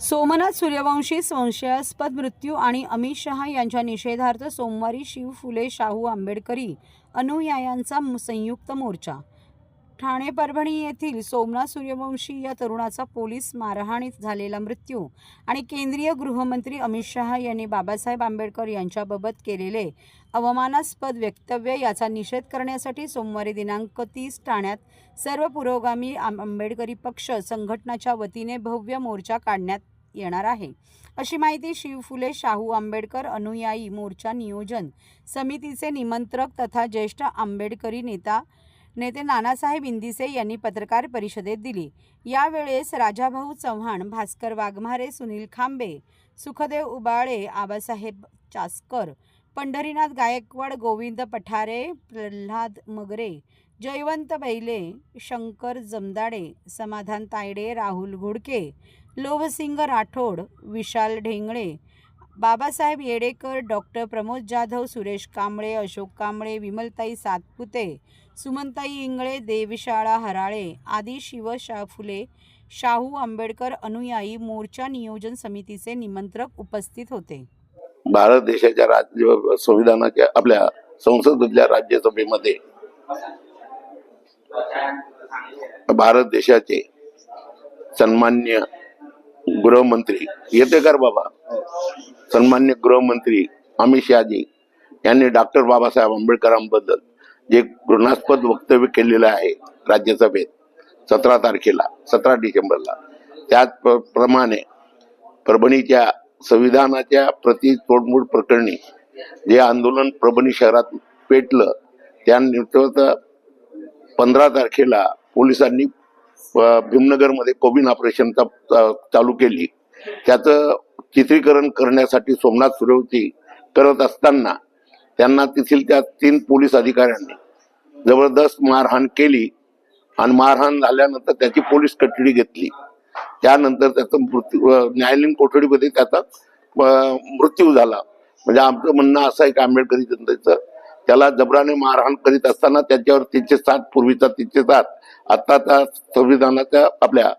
सोमनाथ सूर्यवंशी संशयास्पद मृत्यू आणि अमित शहा यांच्या निषेधार्थ सोमवारी शिव फुले शाहू आंबेडकरी अनुयायांचा संयुक्त मोर्चा. ठाणे परभणी येथील सोमनाथ सूर्यवंशी या तरुणाचा पोलीस मारहाणीत झालेला मृत्यू आणि केंद्रीय गृहमंत्री अमित शहा यांनी बाबासाहेब आंबेडकर यांच्याबाबत केलेले अवमानास्पद वक्तव्य याचा निषेध करण्यासाठी सोमवारी दिनांक तीस ठाण्यात सर्व पुरोगामी आं- आंबेडकरी पक्ष संघटनाच्या वतीने भव्य मोर्चा काढण्यात येणार आहे. अशी माहिती शिव फुले शाहू आंबेडकर अनुयायी मोर्चा नियोजन समितीचे निमंत्रक तथा ज्येष्ठ आंबेडकरी नेता नेते नानासाहेब इंदिसे यांनी पत्रकार परिषदेत दिली. यावेळेस राजाभाऊ चव्हाण भास्कर वाघमारे सुनील खांबे सुखदेव उबाळे आबासाहेब चास्कर पंढरीनाथ गायकवाड गोविंद पठारे प्रल्हाद मगरे जयवंत बैले शंकर जमदाडे समाधान तायडे राहुल घोडके लोभसिंग राठोड विशाल ढेंगळे बाबासाहेब येडेकर डॉक्टर प्रमोद जाधव सुरेश कांबळे अशोक कांबळे विमलताई सातपुते सुमनताई इंगळे देवशाळा हराळे आदी शिवशा फुले शाहू आंबेडकर अनुयायी मोर्चा नियोजन समितीचे निमंत्रक उपस्थित होते. भारत देशाच्या राज्य संविधानाच्या आपल्या संसदेतल्या राज्यसभेमध्ये भारत देशाचे सन्मान्य गृहमंत्री येते कर बाबा. सन्मान्य गृहमंत्री अमित शहाजी यांनी डॉक्टर बाबासाहेब आंबेडकरांबद्दल जे घृणास्पद वक्तव्य केलेलं आहे राज्यसभेत सतरा तारखेला सतरा डिसेंबरला त्याचप्रमाणे परभणीच्या संविधानाच्या प्रति तोडमोड प्रकरणी जे आंदोलन परभणी शहरात पेटलं त्यानिमित्त पंधरा तारखेला पोलिसांनी भीमनगरमध्ये कोविन ऑपरेशन चालू केली. त्याचं चित्रीकरण करण्यासाठी सोमनाथ सुरवती करत असताना त्यांना तेथील त्या तीन पोलीस अधिकाऱ्यांनी जबरदस्त मारहाण केली आणि मारहाण झाल्यानंतर त्याची पोलीस कस्टडी घेतली. त्यानंतर त्याचा मृत्यू न्यायालयीन कोठडीमध्ये त्याचा मृत्यू झाला. म्हणजे आमचं म्हणणं असं आहे की आंबेडकरी जनतेचं त्याला जबराने मारहाण करीत असताना त्याच्यावर तीनशे सात पूर्वीचा तीनशे सात आत्ताचा संविधानाच्या आपल्या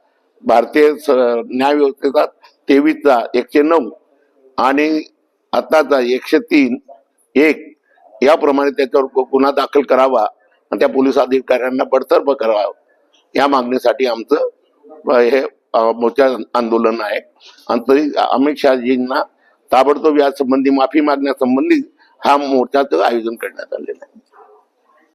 भारतीय स- न्याय व्यवस्थेचा तेवीसचा एकशे नऊ आणि आत्ताचा एकशे तीन एक याप्रमाणे त्याच्यावर गुन्हा दाखल करावा आणि त्या पोलीस अधिकाऱ्यांना बडतर्फ करावा. या मागणीसाठी आमचं हे मोर्चा आंदोलन आहे. आणि तरी अमित शहाजींना ताबडतोब या संबंधी माफी मागण्यासंबंधी हा मोर्चाचं आयोजन करण्यात आलेलं आहे.